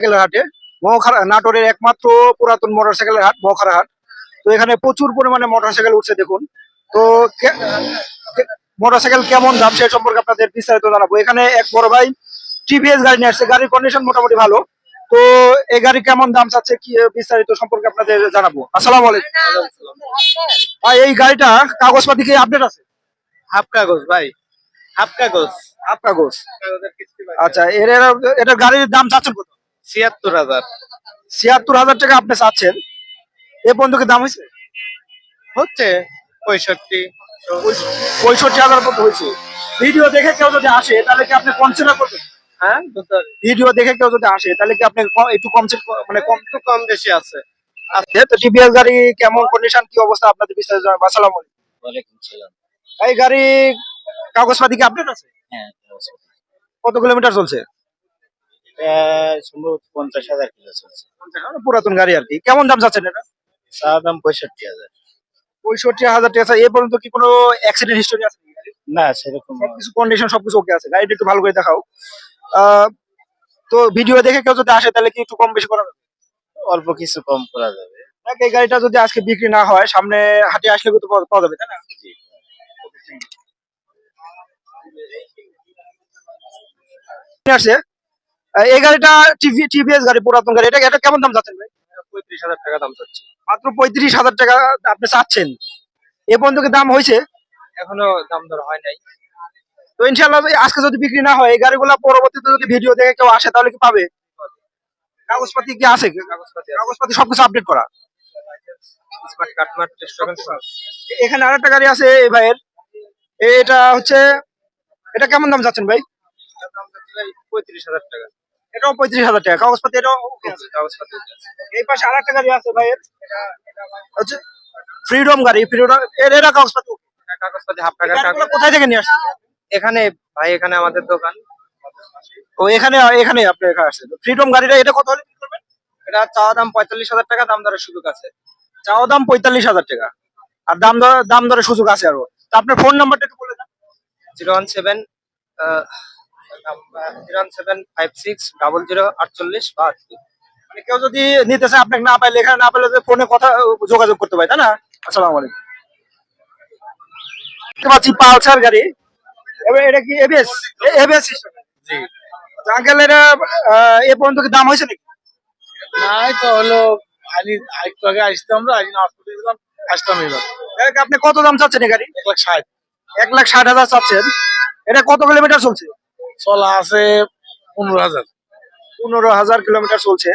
সাইকেলের হাটে। মহাখারা নাটোরের একমাত্র পুরাতন মোটরসাইকেলের হাট মহাখারা হাট। তো এখানে প্রচুর পরিমাণে মোটরসাইকেল উঠছে দেখুন। তো মোটরসাইকেল কেমন দাম সে সম্পর্কে আপনাদের বিস্তারিত জানাব। এখানে এক বড় ভাই টিভিএস গাড়ি নিয়ে আসছে। গাড়ির কন্ডিশন মোটামুটি ভালো। তো এই গাড়ি কেমন দাম চাচ্ছে কি বিস্তারিত সম্পর্কে আপনাদের জানাব। আসসালাম আলাইকুম। ভাই এই গাড়িটা কাগজপাতি কি আপডেট আছে? হাফ কাগজ ভাই। হাফ কাগজ। হাফ কাগজ। আচ্ছা এর এর- এটার গাড়ির দাম চাচ্ছেন কত? ছিয়াত্তর হাজার। ছিয়াত্তর হাজার টাকা আপনি চাচ্ছেন। এ পর্যন্ত কি দাম হয়েছে? হচ্ছে পঁয়ষট্টি। পঁয়ষট্টি হাজার মতো হয়েছে। ভিডিও দেখে কেউ যদি আসে তাহলে কি আপনি কনসিডার করবেন? হ্যাঁ ভিডিও দেখে কেউ যদি আসে তাহলে কি আপনি একটু কম মানে কম একটু কম বেশি আছে। আছে তো টিভিএস গাড়ি কেমন কন্ডিশন কি অবস্থা আপনাদের বিস্তারিত জানাব আসসালামু আলাইকুম। সালাম। এই গাড়ি কাগজপাতি কি আপডেট আছে? হ্যাঁ কত কিলোমিটার চলছে? এটা সম্ভবত পঞ্চাশ হাজার কিলো চলছে। পুরাতন গাড়ি আর কি। কেমন দাম যাচ্ছেন এটা? চা দাম পঁয়ষট্টি হাজার। পঁয়ষট্টি হাজার টাকা এ পর্যন্ত কি কোনো অ্যাক্সিডেন্ট হিস্টোরি আছে না সেরকম সবকিছু কন্ডিশন সবকিছু ওকে আছে। গাড়িটা একটু ভালো করে দেখাও। তো ভিডিও দেখে কেউ যদি আসে তাহলে কি একটু কম বেশি করা যাবে? অল্প কিছু কম করা যাবে। এই গাড়িটা যদি আজকে বিক্রি না হয় সামনে হাটে আসলে কিন্তু পাওয়া যাবে তাই না? আসছে। এই গাড়িটা টিভি টিভিএস গাড়ি পুরাতন গাড়ি। এটা এটা কেমন দাম চাচ্ছেন ভাই? পঁয়ত্রিশ হাজার টাকা দাম চাচ্ছি। মাত্র পঁয়ত্রিশ হাজার টাকা আপনি চাচ্ছেন। এ পর্যন্ত দাম হয়েছে? এখনও দাম দর হয় নাই। তো ইনশাল্লাহ আজকে যদি বিক্রি না হয় এই গাড়িগুলো পরবর্তীতে যদি ভিডিও দেখে কেউ আসে তাহলে কি পাবে? কাগজপাতি কি আছে? কাগজপাতি কাগজপাতি সবকিছু আপডেট করা। এখানে আরেকটা গাড়ি আছে এই ভাইয়ের। এটা হচ্ছে এটা কেমন দাম যাচ্ছেন ভাই? পঁয়ত্রিশ হাজার টাকা। এটাও পঁয়ত্রিশ হাজার টাকা। কাগজপাতি এটাও। কাগজপাতি এই পাশে আরেকটা গাড়ি আছে ভাইয়ের। হচ্ছে ফ্রিডম গাড়ি ফ্রিডম এর এরা কাগজপাতি কাগজপাতি হাফ টাকা কোথায় থেকে নিয়ে আসছেন? এখানে ভাই এখানে আমাদের দোকান। ও এখানে এখানে আপনি এখানে আসছেন। ফ্রিডম গাড়িটা এটা কত হলে করবেন? এটা চাওয়া দাম পঁয়তাল্লিশ হাজার টাকা দাম দরের সুযোগ আছে। চাওয়া দাম পঁয়তাল্লিশ হাজার টাকা। আর দাম দর দাম দরের সুযোগ আছে আরও। তা আপনার ফোন নাম্বারটা একটু বলে দেন। Zero one seven zero seven five six double zero আটচল্লিশ বাহাত্তর। মানে কেউ যদি নিতে চায় আপনাকে না পাইলে এখানে না পাইলে ফোনে কথা যোগাযোগ করতে পারে তাই না? আসসালামু আলাইকুম। দেখতে পাচ্ছি পালসার গাড়ি। এবার এটা কি এবিএস এবিএস জি। আঙ্কেল এটা এ পর্যন্ত কি দাম হয়েছে নাকি? নাই তো হলো আনি একটু আগে আসতাম আমরা আজ হসপিটালে গেলাম আসতাম এবার। আপনি কত দাম চাচ্ছেন এই গাড়ি? এক লাখ ষাট। এক লাখ ষাট হাজার চাচ্ছেন। এটা কত কিলোমিটার চলছে? চলা আছে পনেরো হাজার। পনেরো হাজার কিলোমিটার চলছে।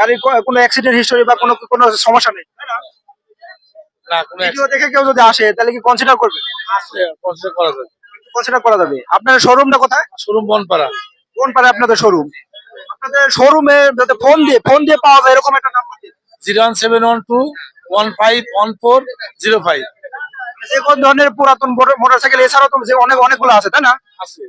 গাড়ির কো- কোনো অ্যাক্সিডেন্ট হিস্টোরি বা কোনো কোনো সমস্যা নেই না? কোনো ভিডিও দেখে কেউ যদি আসে তাহলে কি কনসিডার করবে? আছে করা যাবে। কনসিডার করা যাবে। আপনার শোরুমটা কোথায়? শোরুম বনপাড়া। কোন পারে আপনাদের শোরুম আপনাদের শোরুমে যাতে ফোন দিয়ে ফোন দিয়ে পাওয়া যায় এরকম একটা নাম্বার দিন। Zero one seven one two one five one four zero five. যে কোন ধরনের পুরাতন মোটরসাইকেল এছাড়াও তো যে অনেক অনেকগুলো আছে তাই না? আছে।